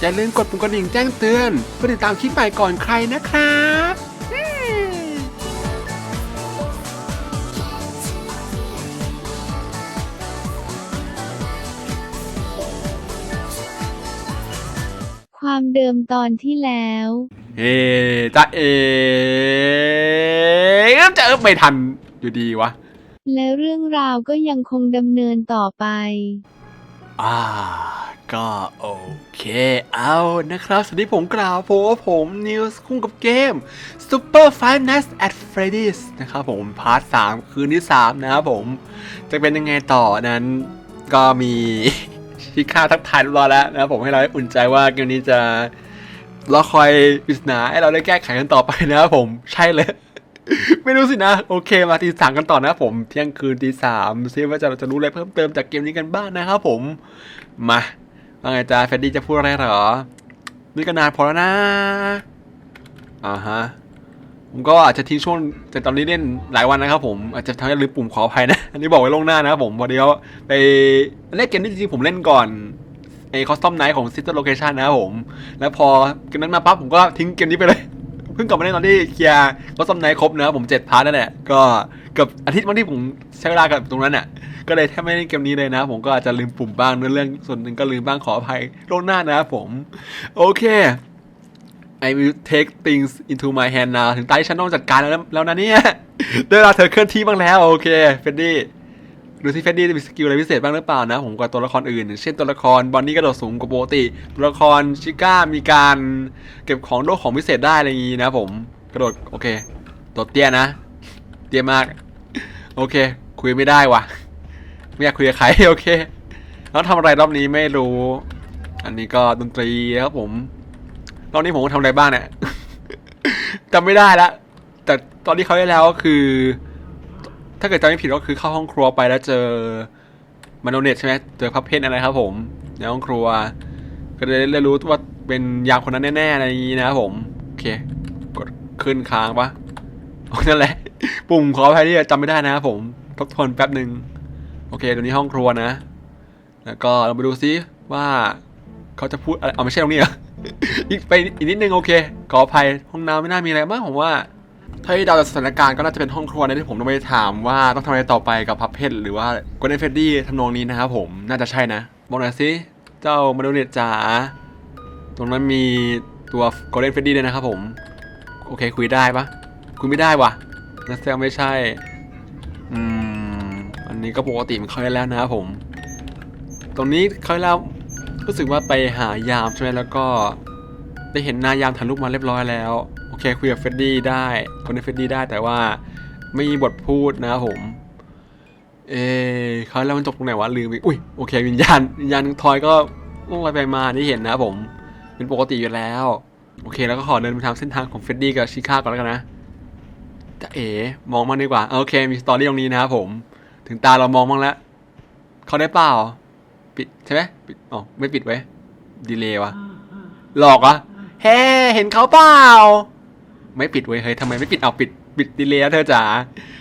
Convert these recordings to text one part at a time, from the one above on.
อย่าลืมกดปุ่มกระดิ่งแจ้งเตือนเพื่อติดตามคลิปใหม่ก่อนใครนะครับอืมความเดิมตอนที่แล้ว เฮ้จ้าเอ๋จะเอิบไม่ทันอยู่ดีวะ และเรื่องราวก็ยังคงดำเนินต่อไป อ่าก็โอเคเอานะครับสวัสดีผมกล่าวผมว่าผมนิวส์คุ้งกับเกม Super Five Nights at Freddy's นะครับผมพาร์ท3คืนที่ 3 นะครับผม จะเป็นยังไงต่อนั้นก็มีชิค่าทักทายรอแล้วนะครับผมให้เราได้อุ่นใจว่าเกมนี้จะรอคอยปริศนาให้เราได้แก้ไขกันต่อไปนะครับผมใช่เลย ไม่รู้สินะ โอเคมาตีสามกันต่อนะผมเที่ยงคืนตีสามซิว่าจะเราจะรู้อะไรเพิ่มเติมจากเกมนี้กันบ้างนะครับผม มาว่าไงจ๊ะเฟดดี้จะพูดอะไรเหรอ นี่ก็นานพอแล้วนะอ่าฮะผมก็อาจจะทิ้งช่วงแต่ตอนนี้เล่นหลายวันนะครับผมอาจจะทำให้ลืมปุ่มขออภัยนะ อันนี้บอกไว้ล่วงหน้านะครับผมพอดีว่าไปเล่นเกมนี้จริงๆผมเล่นก่อนไอ้คอสตอมไนท์ของ Sister Location นะครับผม แล้วพอเกมนั้นมาปั๊บผมก็ทิ้งเกมนี้ไปเลย พิ่งกลับมาเล่นตอนที่เคลียร์คอสตอมไนท์ครบเนะผมเจ็ดพาร์ทนั่นแหละก็เกือบอาทิตย์วันที่ผมใช้เวลากับตรงนั้นน่ะก็เลยแทบไม่ได้เล่นเกมนี้เลยนะ ผมก็อาจจะลืมปุ่มบ้างเนื้อเรื่องส่วนหนึ่งก็ลืมบ้างขออภัยล่วงหน้านะครับผม โอเค I will take things into my hand now ถึงตาที่ฉันต้องจัดการแล้วนะแล้วนะเนี่ยได้เวลาเธอเคลื่อนที่บ้างแล้ว โอเคเฟดดี้ ดูที่เฟดดี้จะมีสกิลอะไรพิเศษบ้างหรือเปล่านะ ผมกับตัวละครอื่นอย่างเช่นตัวละครบอนนี่กระโดดสูงกว่าปกติ ตัวละครชิก้ามีการเก็บของโลกของพิเศษได้อะไรอย่างงี้นะผมกระโดดโอเคตัวเตี้ยนะ เตี้ยมาก โอเค คุยไม่ได้ว่ะ ไม่อยากคุยกับใครโอเค แล้วทำอะไรรอบนี้ไม่รู้ อันนี้ก็ดนตรีครับผมรอบนี้ผมทำอะไรบ้างเนี่ยจำไม่ได้ละแต่ตอนที่เขาได้แล้วก็คือ ถ้าเกิดจำไม่ผิดก็คือเข้าห้องครัวไปแล้วเจอมานเนตใช่ไหมเจอพับเพนอะไรครับ ผมในห้องครัว ก็เลยได้รู้ว่าเป็นยามคนนั้นแน่ๆอะไรอย่างนี้นะครับผมโอเค กดขึ้นค้างปะนั่นแหละ ปุ่มขออภัยที่จำไม่ได้นะครับผมทบทวนแป๊บหนึ่งโอเคตัวนี้ห้องครัวนะ แล้วก็เราไปดูซิว่าเขาจะพูดอะไรเอาไม่ใช่ตรงนี้เหรออีกไปอีกนิดนึงโอเคขออภัยห้องน้ำไม่น่ามีอะไรมากผมว่า ถ้าที่เดาจากสถานการณ์ก็น่าจะเป็นห้องครัวนที่ผมต้องไปถามว่าต้องทำอะไรต่อไปกับพับเพชรหรือว่า g o l d e n f r e d d y ทำนองนี้นะครับผมน่าจะใช่นะบอกหน่อยสิเจ้ามาดูเนตจ๋าตรงนั้นมีตัว g o l d e n f r e d d y ด้วยนะครับผม โอเคคุยได้ปะคุยไม่ได้วะนั่นแสดงไม่ใช่ อืมอันนี้ก็ปกติมันเข้าได้แล้วนะครับผม ตรงนี้เข้าแล้วรู้สึกว่าไปหายามใช่ไหมแล้วก็ได้เห็นนายามถ่ายรูปมาเรียบร้อยแล้ว เคคุยกับเฟดดี้ได้คนในเฟดดี้ได้แต่ว่าไม่มีบทพูดนะผม เอ๊ะเขาแล้วมันจบตรงไหนวะลืมอีกอุ้ยโอเค วิญญาณวิญญาณทอยก็ลงไปไปมาที่เห็นนะผม เป็นปกติอยู่แล้ว โอเค แล้วก็ขอเดินไปทางเส้นทางของเฟดดี้กับชิคาก่อนแล้วกันนะจะเอ๋มองมางดีกว่าโอเค มีสตอรี่ตรงนี้นะครับผม ถึงตาเรามองบ้างแล้วเขาได้เปล่าปิดใช่ไหมปิดอ๋อไม่ปิดไว้ดีเลย์วะหลอกอะเฮ้เห็นเขาเปล่า ไม่ปิดเว้ยเฮ้ยทำไมไม่ปิดเอาปิดปิดดีเลยอเธอจ๋า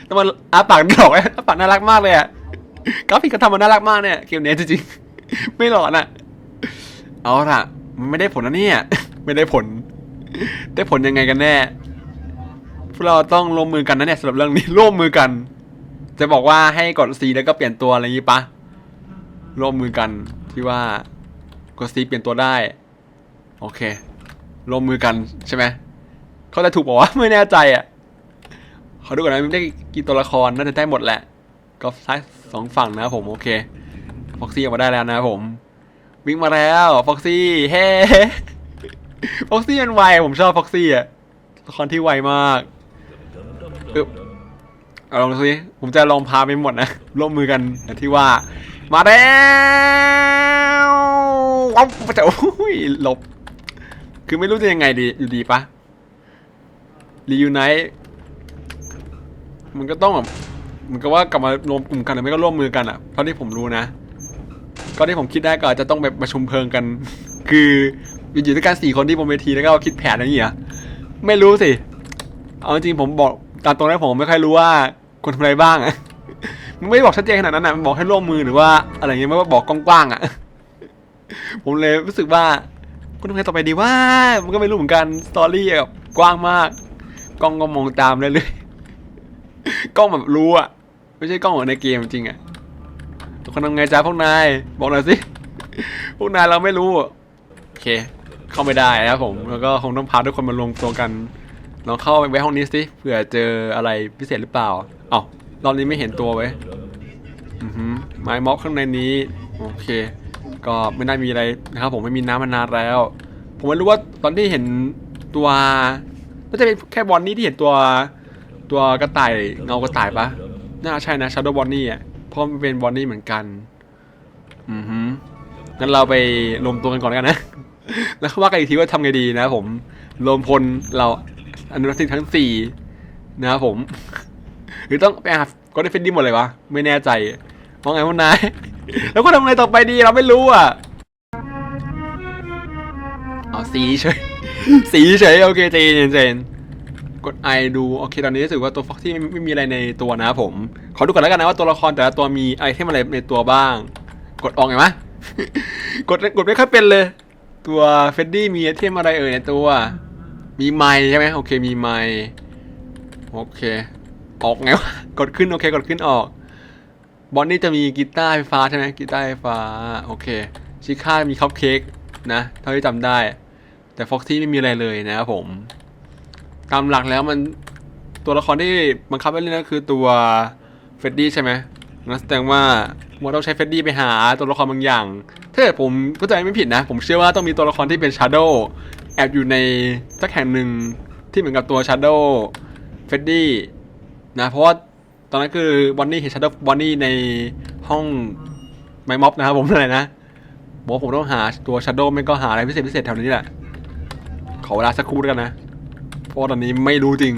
ต้องมาอาปากหลอกไอ้อาปากน่ารักมากเลยอะกราฟิกก็ทำมาน่ารักมากเนี่ยเกมนี้จริงๆไม่หลอนอะเอาล่ะมันไม่ได้ผลนะเนี่ยไม่ได้ผล ได้ผลยังไงกันแน่พวกเราต้องร่วมมือกันนะเนี่ยสำหรับเรื่องนี้ร่วมมือกัน จะบอกว่าให้กด C แล้วก็เปลี่ยนตัวอะไรอย่างงี้ปะร่วมมือกันที่ว่ากด C เปลี่ยนตัวได้ โอเคร่วมมือกันใช่ไหม เขาจะถูกบอกว่าไม่แน่ใจอะขอดูก่อนนะมันได้กี่ตัวละครน่าจะได้หมดแหละก็ซ้ายสองฝั่งนะผมโอเคฟ็อกซี่ออกมาได้แล้วนะผม วิ่งมาแล้วฟ็อกซี่เฮ้ฟ็อกซี่มันไวผมชอบฟ็อกซี่อะละครที่ไวมากอึบเอาลองดูสิผมจะลองพาไปหมดนะร่วมมือกันที่ว่า มาแล้วว้าวจะโอ้ยหลบ คือไม่รู้จะยังไงดีอยู่ดีปะ รียูไนท์มันก็ต้องแบบมันก็ว่ากลับมารวมกลุ่มกันหรือไม่ก็ร่วมมือกันอะเท่าที่ผมรู้นะ ก็ที่ผมคิดได้ก็อาจจะต้องไปประชุมเพลิงกัน คืออยู่ด้วยกันสี่คนที่บนเวทีแล้วก็คิดแผนอะไรอย่างเงี้ยไม่รู้สิ เอาจริงผมบอกตามตรงนั้นผมไม่ค่อยรู้ว่าควรทำอะไรบ้างอะมันไม่ได้บอกชัดเจนขนาดนั้นนะมันบอกให้ร่วมมือหรือว่าอะไรเงี้ยไม่ว่าบอกกว้างๆอะผมเลยรู้สึกว่าคุณทำไงต่อไปดีว่า มันก็ไม่รู้เหมือนกันสตอรี่แบบกว้างมาก กล้องก็มองตามเลยเลยๆกล้องแบบรู้อะไม่ใช่กล้องเหมือนในเกมจริงอะคนทำไงจ้าพวกนาย บอกหน่อยสิ พวกนายเราไม่รู้โอเค เข้าไม่ได้นะครับผม แล้วก็คงต้องพาทุกคนมารวมตัวกันลองเข้าไปไว้ห้องนี้สิเผื่อเจออะไรพิเศษหรือเปล่า เอ้ารอบนี้ไม่เห็นตัวไว้อือหือไม้ม็อบข้างในนี้ โอเค ก็ไม่น่ามีอะไรนะครับผมไม่มีน้ำมานานแล้ว ผมไม่รู้ว่าตอนที่เห็นตัว น่าจะเป็นแค่บอลนี่ที่เห็นตัวตัวกระต่ายเงากระต่ายปะน่าใช่นะชาร์ดบอนนี่อะเพราะมันเป็นบอนนี่เหมือนกัน อือฮึงั้นเราไปรวมตัวกันก่อนกันนะ แล้วว่ากันอีกทีว่าทำไงดีนะผมรวมพลเราอนุรักษ์ทั้งสี่นะครับผม หรือต้องไปหาก็ได้เฟนดี้หมดเลยวะ ไม่แน่ใจว่าไงพวกนาย แล้วก็ทำอะไงต่อไปดีเราไม่รู้อะ เอาสีเฉย สีเฉยโอเคเจนเจนกดไอดูโอเคตอนนี้รู้สึกว่าตัวฟ็อกซี่ไม่ไม่มีอะไรในตัวนะผม ขอดูก่อนแล้วกันนะว่าตัวละครแต่ละตัวมีไอเทมอะไรในตัวบ้าง กดออกไงมะกดกดไม่ค่อยเป็นเลย ตัวเฟดดี้มีไอเทมอะไรเอ่ยในตัว มีไมค์ใช่ไหมโอเคมีไมค์โอเค ออกไงวะกดขึ้นโอเคกดขึ้นออก บอนนี่จะมีกีตาร์ไฟฟ้าใช่ไหมกีตาร์ไฟฟ้าโอเค ชิค่ามีคัพเค้กนะเท่าที่จำได้ แต่ฟ็อกซี่ไม่มีอะไรเลยนะครับผม ตามหลักแล้วมันตัวละครที่บังคับให้เล่นก็คือตัวเฟดดี้ใช่ไหมนั่นแสดงว่าผมต้องใช้เฟดดี้ไปหาตัวละครบางอย่าง ถ้าเกิดผมก็จะไม่ผิดนะ ผมเชื่อว่าต้องมีตัวละครที่เป็นชาร์โดแอบอยู่ในสักแห่งหนึ่งที่เหมือนกับตัวชาร์โดเฟดดี้นะ เพราะว่าตอนนั้นคือบอนนี่เห็นชาร์โดบอนนี่ในห้องไมม็อบนะครับผมอะไรนะบอกผมต้องหาตัวชาร์โดไม่ก็หาอะไรพิเศษพิเศษแถวนี้แหละ ขอเวลาสักครู่แล้วกันนะ เพราะตอนนี้ไม่รู้จริง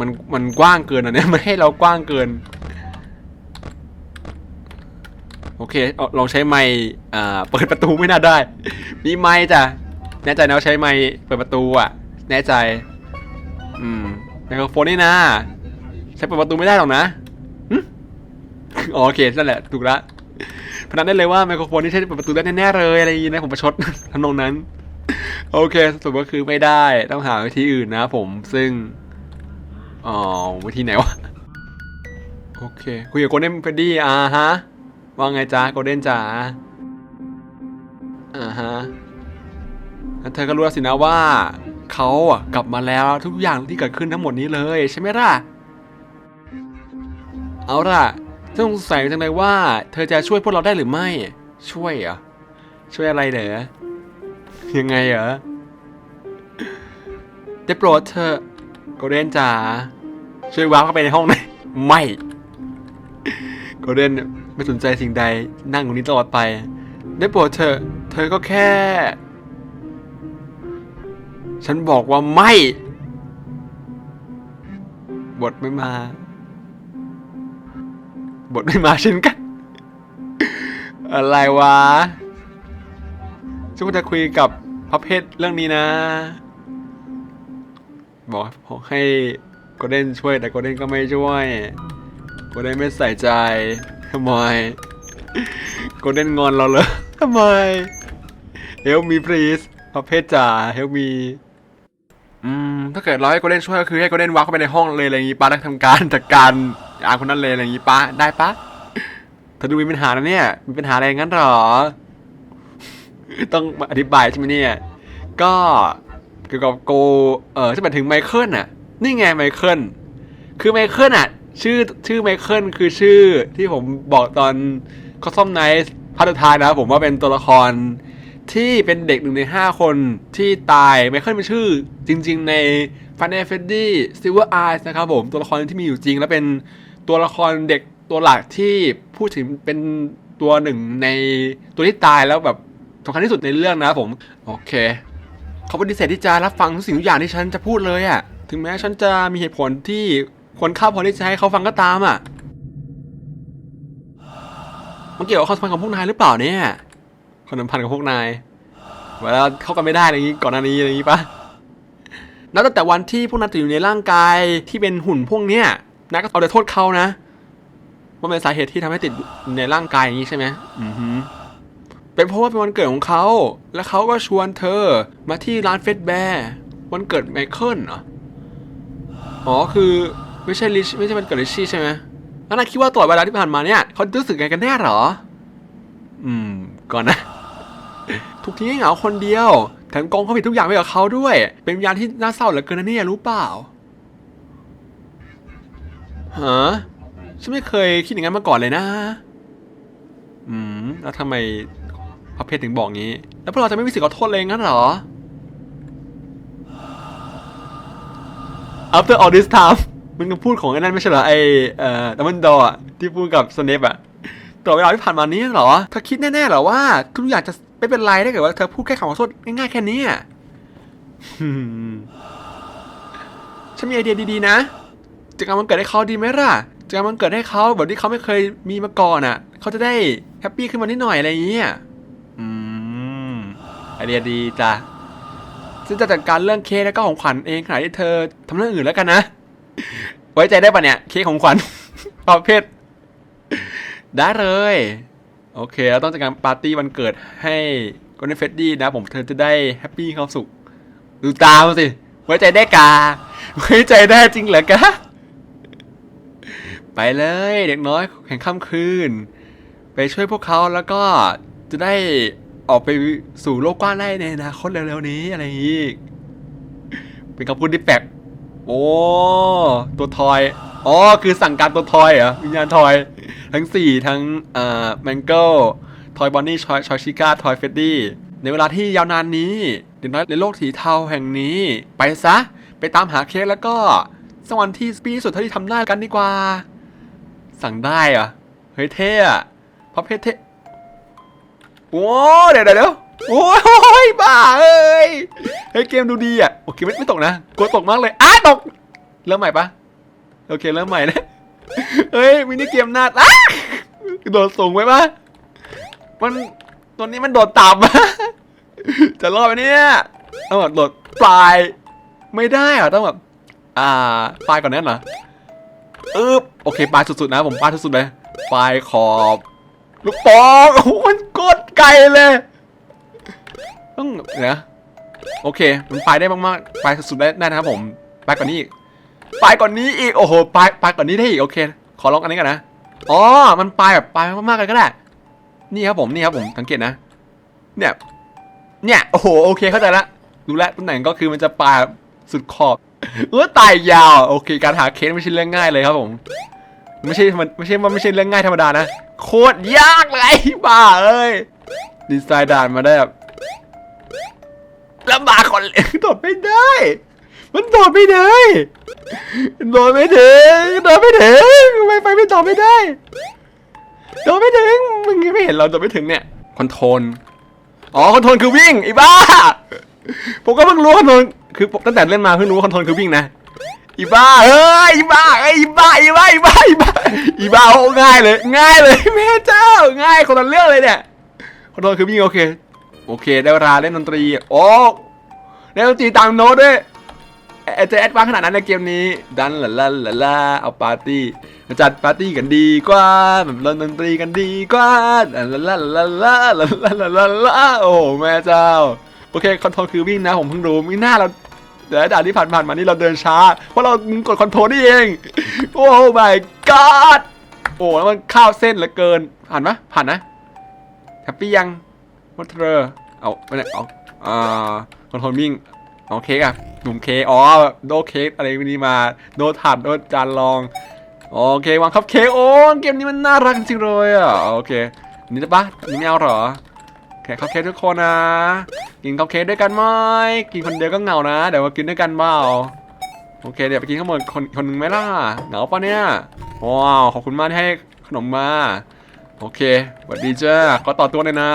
มันมันกว้างเกินอันนี้มันให้เรากว้างเกิน โอเคลองใช้ไมค์อ่าเปิดประตูไม่น่าได้ มีไมค์จ้ะแน่ใจนะว่าใช้ไมค์เปิดประตูอะ แน่ใจ อืมไมโครโฟนนี่นะใช้เปิดประตูไม่ได้หรอกนะอ๋อโอเคนั่นแหละถูกละพนันได้เลยว่าไมโครโฟนนี่ใช้เปิดประตูได้แน่ๆเลยอะไรอย่างงี้นะผมประชดทำนองนั้น โอเคสรุปก็คือไม่ได้ต้องหาวิธีอื่นนะผมซึ่งอ๋อวิธีไหนวะโอเคคุยกับโกลเด้นเฟดดี้อ่าฮะว่าไงจ๊ะโกลเด้นจ๋าอ่าฮะแล้วเธอก็รู้แล้วสินะว่าเขาอะกลับมาแล้วทุกอย่างที่เกิดขึ้นทั้งหมดนี้เลยใช่ไหมล่ะ เอาล่ะฉันสงสัยจังเลยว่า เธอจะช่วยพวกเราได้หรือไม่ ช่วยเหรอช่วยอะไรเหรอ ยังไงเหรอได้โปรดเธอโกเด้นจ๋าช่วยวาร์ปเข้าไปในห้องหน่อยไม่โกเด้นไม่สนใจสิ่งใดนั่งตรงนี้ตลอดไป ได้โปรดเธอ เธอก็แค่ ฉันบอกว่าไม่ บทไม่มา บทไม่มาเช่นกัน อะไรวะ ฉันก็จะคุยกับพระเพชรเรื่องนี้นะ บอกบอให้โกลเด้นช่วยแต่โกลเด้นก็ไม่ช่วยโกลเด้นไม่ใส่ใจทำไมโกลเด้นงอนเราเลยทำไม Help me please พระเพชรจ๋า Help me อืมถ้าเกิดเราให้โกลเด้นช่วยก็คือให้โกลเด้นวาร์ปเข้าไปในห้องเลยอะไรอย่างงี้ป้าแล้วทำการจัดการอาคนนั้นเลยอะไรอย่างงี้ป้าได้ปะเธอดูมีปัญหานะเนี่ยมีปัญหาอะไรงั้นหรอ ต้องมาอธิบายใช่ไหมเนี่ย ก็เกี่ยวกับโกเออจะหมายถึงไมเคิลน่ะ นี่ไงไมเคิล คือไมเคิลอะ ชื่อชื่อไมเคิลคือชื่อที่ผมบอกตอนคอสซอมไนท์พาร์ทสุดท้ายนะครับผมว่าเป็นตัวละครที่เป็นเด็กหนึ่งในห้าคนที่ตายไมเคิลเป็นชื่อ จริง ๆ ใน Final Fantasy Silver Eyes นะครับผมตัวละครที่มีอยู่จริง และเป็นตัวละครเด็กตัวหลักที่พูดถึงเป็นตัวหนึ่งในตัวที่ตายแล้วแบบ สำคัญที่สุดในเรื่องนะผม โอเค เขาปฏิเสธที่จะรับฟังทุกสิ่งทุกอย่างที่ฉันจะพูดเลยอะถึงแม้ฉันจะมีเหตุผลที่ควรค่าพอที่จะให้เขาฟังก็ตามอะมันเกี่ยวกับความสัมพันธ์ของพวกนายหรือเปล่าเนี่ยความสัมพันธ์กับพวกนายเวลาเข้ากันไม่ได้อะไรอย่างนี้ก่อนหน้านี้อะไรอย่างนี้ปะนับตั้งแต่วันที่พวกนั้นติดอยู่ในร่างกายที่เป็นหุ่นพวกเนี้ยนายก็เอาแต่โทษเขานะว่าเป็นสาเหตุที่ทำให้ติดในร่างกายอย่างนี้ใช่ไหมอือฮึ เป็นเพราะว่าเป็นวันเกิดของเขา และเขาก็ชวนเธอมาที่ร้านเฟสแบร์วันเกิดไมเคิลเหรอ อ๋อคือไม่ใช่ลิชไม่ใช่วันเกิดลิชชี่ใช่ไหมแล้วนายคิดว่าตลอดเวลาที่ผ่านมาเนี่ยเขารู้สึกไงกันแน่หรอ อืม ก่อนนะ ทุกทีให้เหงาคนเดียว แถมกองเขาผิดทุกอย่างไปกับเขาด้วย เป็นวิญญาณที่น่าเศร้าเหลือเกินนะเนี่ยรู้เปล่าฮะฉันไม่เคยคิดอย่างนั้นมาก่อนเลยนะ อืม แล้วทำไม พระเพชรถึงบอกงี้ แล้วพวกเราจะไม่มีสิทธิ์ขอโทษเลยงั้นเหรอ after all this time มันก็พูดของไอ้นั่นไม่ใช่เหรอไอเอ่อดัมเบิลดอร์ที่พูดกับสเนปอะตลอดเวลาที่ผ่านมานี้เหรอเธอคิดแน่ๆเหรอว่าทุกอย่างจะไม่เป็นไรถ้าเกิดว่าเธอพูดแค่คำขอโทษง่ายๆแค่นี้อะอืมฉันมีไอเดียดีๆนะจะการวันเกิดให้เขาดีไหมล่ะจะการวันเกิดให้เขาแบบที่เขาไม่เคยมีมาก่อนอะเขาจะได้แฮปปี้ขึ้นมานิดหน่อยอะไรอย่างเงี้ยอืม ไอเดียดีจ้ะซึ่งจะจัดการเรื่องเค้กแล้วก็ของขวัญเองขณะที่เธอทำเรื่องอื่นแล้วกันนะ ไว้ใจได้ปะเนี่ยเค้กของขวัญประเภทได้เลย โอเคเราต้องจัดการปาร์ตี้วันเกิดให้กอนเฟดดี้นะ ผมเธอจะได้แฮปปี้มีความสุข ดูตามสิ ไว้ใจได้กา ไว้ใจได้จริงเหรอกะไปเลยเด็กน้อยแห่งค่ำคืน ไปช่วยพวกเขาแล้วก็จะได้ ออกไปสู่โลกกว้างได้ในอนาคตเร็วๆนี้อะไรอย่างนี้เป็นคำพูดที่แปลกโอ้ตัวทอยอ๋อคือสั่งการตัวทอยเหรอวิญญาณทอย ทั้ง4ทั้งเอ่อแมงเกิลทอยบอนนี่ชอยชอยชิก้าทอยเฟดดี้ในเวลาที่ยาวนานนี้เด็กน้อยในโลกสีเทาแห่งนี้ ไปซะ ไปตามหาเค้กแล้วก็สักวันที่ปีสุดเท่าที่ทำได้กันดีกว่า สั่งได้เหรอเฮ้ยเท่อะพระเพชรเท่ โอ้เดี๋ยวเดี๋ยวเดี๋ยวโอ้ยบ้าเอ้ยเฮ้ยเกมดูดีอะโอเคไม่ไม่ตกนะกลัวตกมากเลยอ้าตก เริ่มใหม่ปะโอเคเริ่มใหม่นะเฮ้ยมินิเกมหน้าอ้าโดดสูงไว้ปะมันตัวนี้มันโดดต่ำอะจะรอดไหมเนี่ยต้องแบบโดดปลาย ไม่ได้อะต้องแบบอ่าปลายก่อนนั้นเหรออึ๊บโอเคปลายสุดๆนะ ผมปลายสุดๆเลยปลายขอบ ลูกปองโอ้โหมันโคตรไกลเลย ต้องเดี๋ยวนะโอเค มันไปได้มากๆไปสุดๆได้ได้นะครับผม ไปกว่านี้อีก ไปกว่านี้อีก โอ้โห ไปไปกว่านี้ได้อีก โอเค ขอลองอันนี้ก่อนนะ อ๋อ มันไปแบบไปมากๆเลยก็ได้ นี่ครับผม นี่ครับผม สังเกตนะ เนี่ย เนี่ย โอ้โห โอเค เข้าใจละ รู้แล้วตำแหน่งก็คือมันจะปลายสุดขอบ เออตายยาว โอเค การหาเคสไม่ใช่เรื่องง่ายเลยครับผม ไม่ใช่มันไม่ใช่ว่าไม่ใช่เรื่องง่ายธรรมดานะ โคตรยากเลยบ้าเอ้ยดีไซน์ด่านมาได้แบบลำบากคนเลยโดดไม่ได้ มันโดดไม่ได้โดดไม่ถึงโดดไม่ถึงไม่ไปไม่โดดไม่ได้โดดไม่ถึงมึงไม่เห็นเราโดดไม่ถึงเนี่ยคอนโทรลอ๋อคอนโทรลคือวิ่งไอ้บ้าผมก็เพิ่งรู้คอนโทรลคือตั้งแต่เล่นมาเพิ่งรู้คอนโทรลคือวิ่งนะ อีบ้าเฮ้ยอีบ้าเอ้ยอีบ้าอีบ้าอีบ้าอีบ้าอีบ้าโอ้ง่ายเลย ง่ายเลยแม่เจ้า ง่ายคนละเรื่องเลยเนี่ยขอโทษคือวิ่งโอเค โอเค ได้เวลาเล่นดนตรี โอ้เล่นดนตรีตามโน้ตด้วยเอเจแอดวานขนาดนั้นในเกมนี้ ดันละละละละเอาปาร์ตี้มาจัดปาร์ตี้กันดีกว่าแบบเล่นดนตรีกันดีกว่าละละละละละละละละละละโอ้แม่เจ้า โอเคคอนโทรลคือวิ่งนะผมเพิ่งรู้ไม่น่าเรา เดี๋ยวด่านที่ผ่านๆมานี่เราเดินช้า เพราะเรากดคอนโทรลนี่เอง โอ้ my god โอ้แล้วมันข้าวเส้นเหลือเกิน ผ่านไหมผ่านนะแฮปปี้ยังวัตเตอร์เอาไม่ได้เอาอ่าคอนโทรลวิ่งเอาเค้กอะหนุ่มเค้กอ๋อโดเค้กอะไรนี้มาโดถาดโดจานรองโอเควางคัพเค้กโอ้เกมนี้มันน่ารักจริงเลยอะโอเคนนี้ได้ปะนนี้ไม่เอาหรอ โอเคคัพเค้กทุกคนนะ กินคัพเค้กด้วยกันไหมกินคนเดียวก็เหงานะ เดี๋ยวมากินด้วยกันเปล่าโอเคเดี๋ยวไปกินข้างบนคนคนหนึ่งไหมล่ะเหงาปะเนี่ยว้าวขอบคุณมากที่ให้ขนมมา โอเคสวัสดีจ้าก็ต่อตัวเลยนะ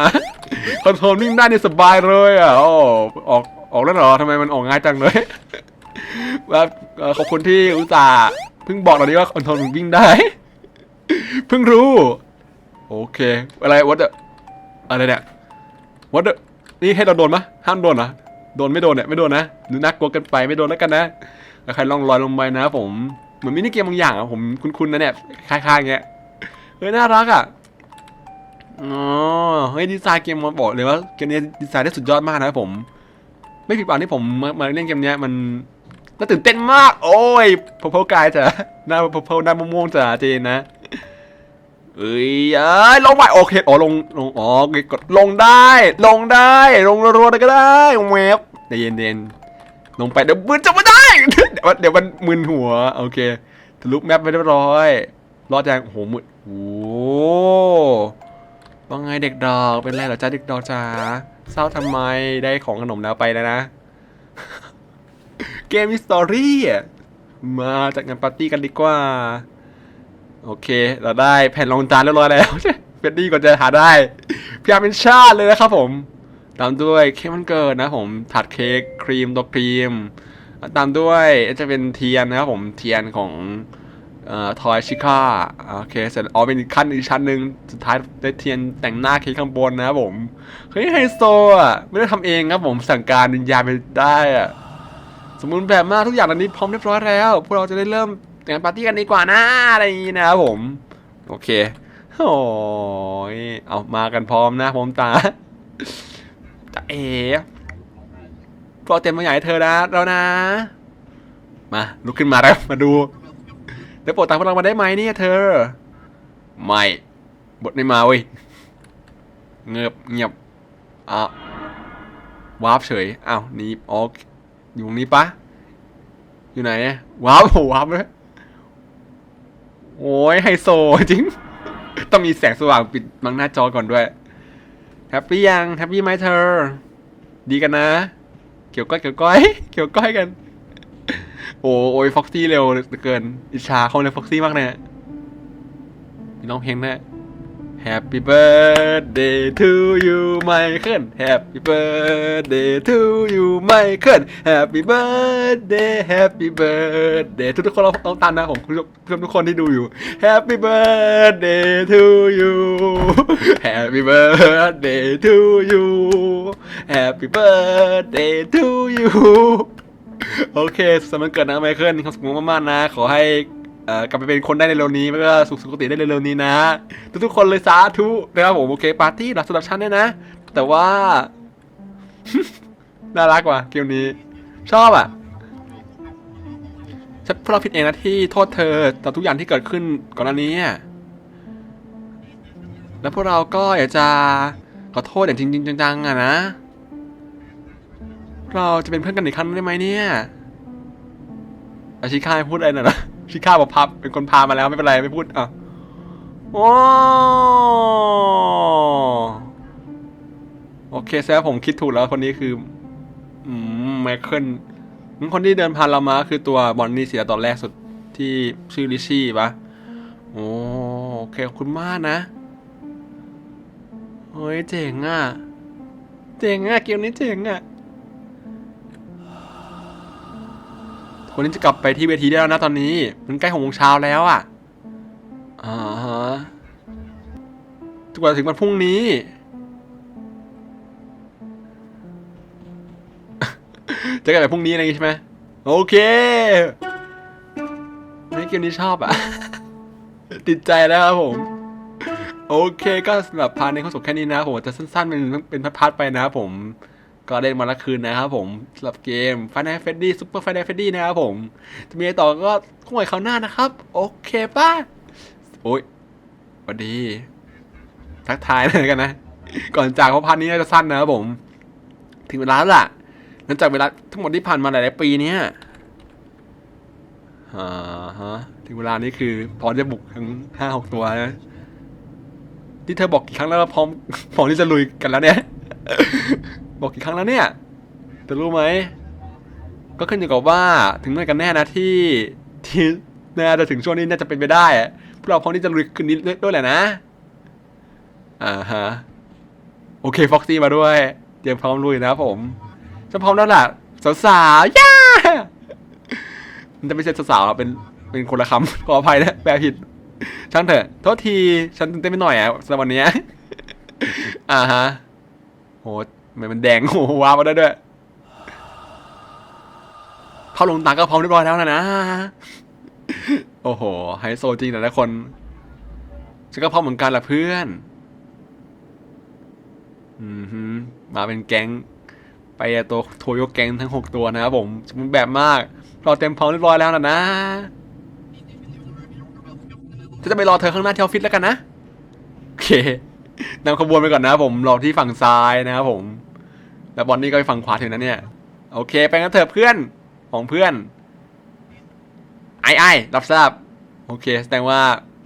คอนโทรลนิ่งได้นี่สบายเลยอะโอ้ออกออกแล้วเหรอทำไมมันออกง่ายจังเลยว่าเอ่อขอบคุณที่อุตส่าห์เพิ่งบอกเราดีว่าคอนโทรลวิ่งได้เพิ่งรู้ โอเค อะไรวัดอะไรเนี่ย วัดนี่ให้เราโดนปะห้ามโดนเหรอโดนไม่โดนเนี่ยไม่โดนนะดูน่ากลัวกันไปไม่โดนแล้วกันนะแล้วใครลองลอยลงไปนะผมเหมือนมินิเกมบางอย่างอะผมคุ้นๆนะเนี่ยคล้ายๆอย่างเงี้ยเฮ้ยน่ารักอะอ๋อเฮ้ยดีไซน์เกมมาบอกเลยว่าเกมนี้ดีไซน์ได้สุดยอดมากนะครับผม ไม่ผิดหวังที่ผมมามาเล่นเกมเนี้ยมันน่าตื่นเต้นมาก โอ้ยพอพกายจ้ะหน้าพอพหน้าม่วงๆจ้ะเจนนะ เอ้ยเอ้ยลงไปโอเคอ๋อลงลงอ๋อกดลงได้ ลงได้ ลงรัวๆก็ได้แวบใจเย็นๆลงไปเดี๋ยวมึนจะไม่ได้ เดี๋ยวเดี๋ยวมันมึนหัวโอเคทะลุแมปไปเรียบร้อยรอดแจงโอ้โหมืดโอ้ว่าไงเด็กดอกเป็นไรเหรอจ้าเด็กดอกจ้าเศร้าทำไมได้ของขนมแล้วไปแล้วนะ เกมมิสตอรี่มาจากงานปาร์ตี้กันดีกว่า โอเค เราได้แผ่นรองจานเรียบร้อยแล้วเฟดดี้ก็จะหาได้พยายามเป็นชาติเลยนะครับผม ตามด้วยเค้กมันเกิดนะผมถัดเค้กครีมตัวครีม ตามด้วยจะเป็นเทียนนะครับผมเทียนของอทอยชิค่าโอเคเสร็จอ๋อเป็นขั้นอีกชั้นหนึ่งสุดท้ายได้เทียนแต่งหน้าเค้กข้างบนนะครับผมเฮ้ยไฮโซอะไม่ได้ทำเองครับผมสั่งการวิญญาณไปได้อะสมบูรณ์แบบมากทุกอย่างตอนนี้พร้อมเรียบร้อยแล้ว พวกเราจะได้เริ่ม งานปาร์ตี้กันดีกว่านะอะไรอย่างนี้นะครับผม โอเคโอ้ยเอามากันพร้อมนะพร้อมตาจะเอ๋พวกเราเต็มมาใหญ่เธอนะแล้วนะ มาลุกขึ้นมาแล้วมาดูได้โปรดตามพวกเรามาได้ไหมเนี่ยเธอ ไม่บทไม่มาเว้ยเงียบเงียบอะวาร์ปเฉยอ้าวนี่อ๋ออยู่ตรงนี้ปะอยู่ไหนวาร์ปโหวาร์ปเลย โอ้ยไฮโซจริง ต้องมีแสงสว่างปิดบังหน้าจอก่อนด้วย แฮปปี้ยัง แฮปปี้ไหมเธอ ดีกันนะ เกี่ยวก้อยเกี่ยวก้อยเกี่ยวก้อยกัน โอ้โอ้ยฟ็อกซี่เร็วเหลือเกิน อิจฉาเขาเลยฟ็อกซี่มากเนี่ยน้องเพลงเน่ Happy birthday to you ไมเคิล Happy birthday to you ไมเคิล Happy birthday Happy birthday ทุกทุกคนเราต้องตามนะผมผู้ชมผู้ชมทุกคนที่ดูอยู่ Happy birthday to you Happy birthday to you Happy birthday to you โอเคสำหรับเกิดนะไมเคิลมีความสุขมากๆนะ ขอให้ เอ่อกลับไปเป็นคนได้ในเร็วนี้แล้วก็สุขสุขติได้ในเร็วนี้นะ ทุกๆคนเลยสาธุนะครับผมโอเคปาร์ตี้หลักสำหรับฉันเนี่ยนะ แต่ว่า น่ารักว่ะเกมนี้ ชอบอะฉันพวกเราผิดเองนะที่โทษเธอต่อทุกอย่างที่เกิดขึ้นก่อนหน้านี้แล้วพวกเราก็อยากจะขอโทษอย่างจริงๆจังๆอะนะ เราจะเป็นเพื่อนกันอีกครั้งได้ไหมเนี่ย อาชิค่าพูดอะไรหน่อยนะชิค่าบอกพับเป็นคนพามาแล้วไม่เป็นไรไม่พูดอะโอ้โอเคแซวผมคิดถูกแล้วคนนี้คือ อืมไมเคิลนคนที่เดินผ่านเรามาคือตัวบอนนี่เสียตอนแรกสุดที่ชื่อลิชี่ปะโอ้โอเคขอบคุณมากนะเฮ้ยเจ๋งอะ เจ๋งอะเกมนี้เจ๋งอะ คนนี้จะกลับไปที่เวทีได้แล้วนะตอนนี้มันใกล้หกโมงเช้าแล้วอะอ่าฮะจนกว่าถึงวันพรุ่งนี้ จะกันแบบพรุ่งนี้อะไรอย่างงี้ใช่ไหมโอเคในเกมนี้ชอบอะ ติดใจแล้วครับผม โอเคก็สำหรับพาร์ทในข้อสบแค่นี้นะผมจะสั้นๆเป็นเป็นพาร์ทๆไปนะครับผม ก็เล่นมาละคืนนะครับผมสำหรับเกม Final Fantasy Super Final Fantasy นะครับผม จะมีอะไรต่อก็คงไว้คราวหน้านะครับ โอเคป่ะ โอ้ยสวัสดี ทักทายเลยกันนะ ก่อนจากเพราะพันนี้น่าจะสั้นนะครับผม ถึงเวลาแล้วล่ะหลังจากเวลาทั้งหมดที่ผ่านมาหลายๆปีเนี้ยอ่าฮะถึงเวลานี้คือพร้อมจะบุกทั้งห้าหกตัวนะที่เธอบอกกี่ครั้งแล้วว่าพร้อมพร้อมที่จะลุยกันแล้วเนี่ย บอกกี่ครั้งแล้วเนี่ยแต่รู้ไหม ก็ขึ้นอยู่กับว่าถึงเมื่อกันแน่นะที่ที่น่าจะถึงช่วงนี้น่าจะเป็นไปได้พวกเราพร้อมที่จะลุยคืนนี้ด้วยแหละนะอ่าฮะโอเคฟ็อกซี่มาด้วยเตรียมพร้อมลุยนะครับผมจะพร้อมแล้วล่ะสาวๆย่ามันจะไม่ใช่สาวๆเป็นเป็นคนละคำขออภัยนะแปลผิดช่างเถอะโทษทีฉันตื่นเต้นไปหน่อยอะสำหรับวันเนี้ยอ่าฮะโห ทำไมมันแดงโหว้าวมาได้ด้วยเข้าลงตาก็พร้อมเรียบร้อยแล้วนะนะ โอ้โหไฮโซจริงแต่ละคนฉันก็พร้อมเหมือนกันละเพื่อนอืมมาเป็นแก๊งไปตัวโทโยแก๊งทั้งหกตัวนะครับผมมบูรณ์แบบมากรอเต็มพร้อมเรียบร้อยแล้วนะนะจะจะไปรอเธอข้างหน้าที่ออฟฟิศแล้วกันนะ โอเค นำขบวนไปก่อนนะผมรอที่ฝั่งซ้ายนะครับผม แล้วบอนนี่ก็ไปฝั่งขวาถึงนั้นเนี่ย โอเค ไปกันเถอะเพื่อนของเพื่อน ไอ้ไอ้รับทราบ โอเค แสดงว่า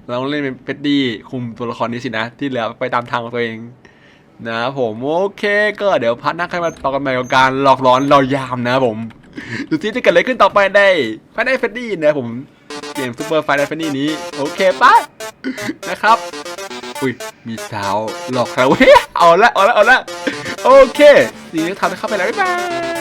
เราต้องเล่นเป็นเป็ดดี้คุมตัวละครนี้สินะ ที่เหลือไปตามทางของตัวเองนะครับผมโอเค ก็เดี๋ยวพัดนักให้มาต่อกันใหม่กับการหลอกหลอนเรายามนะผมดูที่จะเกิดอะไรขึ้นต่อไปได้ภายในเฟดดี้นะผมเกมซูเปอร์ไฟในเฟดดี้นี้ โอเคปะนะครับ อุ้ย มีสาวหลอกเราเฮ้ยเอาละเอาละเอาละโอเค สีนี้ทำให้เข้าไปแล้วบ๊ายบาย